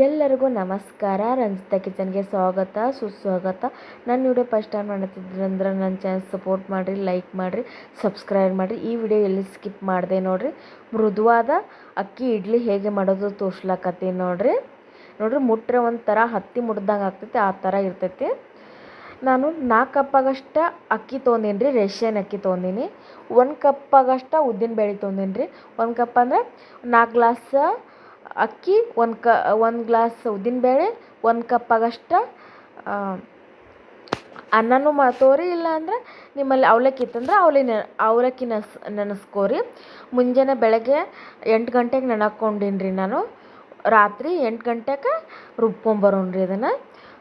ಎಲ್ಲರಿಗೂ ನಮಸ್ಕಾರ. ರಂಜಿತಾ ಕಿಚನ್ಗೆ ಸ್ವಾಗತ, ಸುಸ್ವಾಗತ. ನನ್ನ ವಿಡಿಯೋ ಫಸ್ಟ್ ಟೈಮ್ ಅಂದ್ರೆ ನನ್ನ ಚಾನಲ್ ಸಪೋರ್ಟ್ ಮಾಡಿರಿ ಲೈಕ್ ಮಾಡಿರಿ ಸಬ್ಸ್ಕ್ರೈಬ್ ಮಾಡಿರಿ. ಈ ವಿಡಿಯೋ ಎಲ್ಲಿ ಸ್ಕಿಪ್ ಮಾಡಿದೆ ನೋಡಿರಿ, ಮೃದುವಾದ ಅಕ್ಕಿ ಇಡ್ಲಿ ಹೇಗೆ ಮಾಡೋದು ತೋರ್ಸ್ಲಕತ್ತೀನಿ ನೋಡಿರಿ. ನೋಡಿರಿ, ಮುಟ್ರೆ ಒಂಥರ ಹತ್ತಿ ಮುಟ್ದಂಗೆ ಆಗ್ತೈತಿ, ಆ ಥರ ಇರ್ತೈತಿ. ನಾನು ನಾಲ್ಕು ಕಪ್ಪಾಗಷ್ಟ ಅಕ್ಕಿ ತೊಗೊಂಡೀನಿ ರೀ ರೇಷನ್ ಅಕ್ಕಿ ತೊಗೊಂಡೀನಿ. ಒಂದು ಕಪ್ಪಾಗಷ್ಟ ಉದ್ದಿನ ಬೇಳೆ ತೊಗೊಂಡೀನಿ ರೀ ಒಂದು ಕಪ್ ಅಂದರೆ ನಾಲ್ಕು ಗ್ಲಾಸ್ ಅಕ್ಕಿ, ಒಂದು ಕ, ಒಂದು ಗ್ಲಾಸ್ ಉದ್ದಿನಬೇಳೆ ಒಂದು ಕಪ್ಪಾಗಷ್ಟು ಅನ್ನನೂ ಮಾತೋರಿ ಇಲ್ಲ ಅಂದ್ರೆ ನಿಮ್ಮಲ್ಲಿ ಅವಲಕ್ಕಿ ಇತ್ತಂದ್ರೆ ಅವಲಿ ಅವಲಕ್ಕಿ ನೆನ್ಸ್ ನೆನೆಸ್ಕೋರಿ. ಮುಂಜಾನೆ ಬೆಳಗ್ಗೆ ಎಂಟು ಗಂಟೆಗೆ ನೆನಕೊಂಡೀನಿ ರೀ ನಾನು. ರಾತ್ರಿ ಎಂಟು ಗಂಟೆಗೆ ರುಬ್ಕೊಂಬರೋಣ ರೀ ಅದನ್ನು.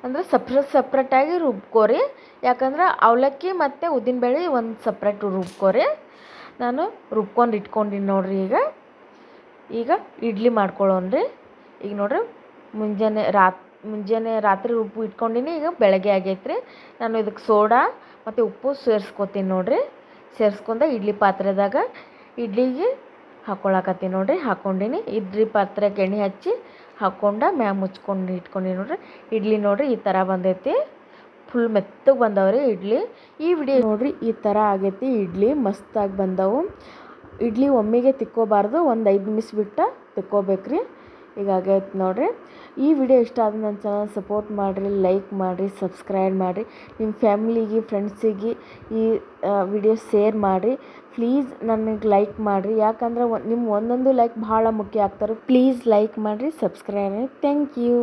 ಅಂದರೆ ಸಪ್ರೇಟ್ ಸಪ್ರೇಟಾಗಿ ರುಬ್ಕೋರಿ. ಯಾಕಂದ್ರೆ ಅವಲಕ್ಕಿ ಮತ್ತು ಉದ್ದಿನಬೇಳೆ ಒಂದು ಸಪ್ರೇಟ್ ರುಬ್ಕೋರಿ. ನಾನು ರುಬ್ಕೊಂಡು ಇಟ್ಕೊಂಡೀನಿ ನೋಡಿರಿ ಈಗ. ಈಗ ಇಡ್ಲಿ ಮಾಡ್ಕೊಳ್ಳೋಣ ರೀ. ಈಗ ನೋಡ್ರಿ ಮುಂಜಾನೆ ರಾತ್, ಮುಂಜಾನೆ ರಾತ್ರಿ ಉಪ್ಪು ಇಟ್ಕೊಂಡಿನಿ, ಈಗ ಬೆಳಗ್ಗೆ ಆಗೈತೆ ರೀ. ನಾನು ಇದಕ್ಕೆ ಸೋಡಾ ಮತ್ತು ಉಪ್ಪು ಸೇರಿಸ್ಕೊತೀನಿ ನೋಡಿರಿ. ಸೇರಿಸ್ಕೊಂಡ ಇಡ್ಲಿ ಪಾತ್ರೆದಾಗ ಇಡ್ಲಿಗೆ ಹಾಕ್ಕೊಳಕತ್ತೀನಿ ನೋಡಿರಿ. ಹಾಕ್ಕೊಂಡಿನಿ ಇಡ್ಲಿ ಪಾತ್ರೆಗೆ ಎಣ್ಣೆ ಹಚ್ಚಿ ಹಾಕ್ಕೊಂಡು ಮ್ಯಾಗ ಮುಚ್ಕೊಂಡು ಇಟ್ಕೊಂಡಿನಿ ನೋಡಿರಿ. ಇಡ್ಲಿ ನೋಡಿರಿ ಈ ಥರ ಬಂದೈತಿ. ಫುಲ್ ಮೆತ್ತಗೆ ಬಂದವ್ರಿ ಇಡ್ಲಿ. ಈ ವಿಡಿಯೋ ನೋಡಿರಿ ಈ ಥರ ಆಗೈತಿ. ಇಡ್ಲಿ ಮಸ್ತಾಗಿ ಬಂದವು. ಇಡ್ಲಿ ಒಮ್ಮೆಗೆ ತಿಕ್ಕೋಬಾರ್ದು, ಒಂದು ಐದು ನಿಮಿಷ ಬಿಟ್ಟು ತಿಕ್ಕೋಬೇಕ್ರಿ. ಈಗ ಆಗೈತೆ ನೋಡಿರಿ. ಈ ವಿಡಿಯೋ ಇಷ್ಟ ಆದ ನನ್ನ ಚಾನಲ್ ಸಪೋರ್ಟ್ ಮಾಡಿರಿ ಲೈಕ್ ಮಾಡಿರಿ ಸಬ್ಸ್ಕ್ರೈಬ್ ಮಾಡಿರಿ. ನಿಮ್ಮ ಫ್ಯಾಮಿಲಿಗೆ ಫ್ರೆಂಡ್ಸಿಗೆ ಈ ವಿಡಿಯೋ ಶೇರ್ ಮಾಡಿರಿ. ಪ್ಲೀಸ್ ನನಗೆ ಲೈಕ್ ಮಾಡಿರಿ. ಯಾಕಂದ್ರೆ ನಿಮ್ಮ ಒಂದೊಂದು ಲೈಕ್ ಭಾಳ ಮುಖ್ಯ ಆಗ್ತಾರೆ. ಪ್ಲೀಸ್ ಲೈಕ್ ಮಾಡಿರಿ ಸಬ್ಸ್ಕ್ರೈಬ್ ಮಾಡಿ ಥ್ಯಾಂಕ್ ಯು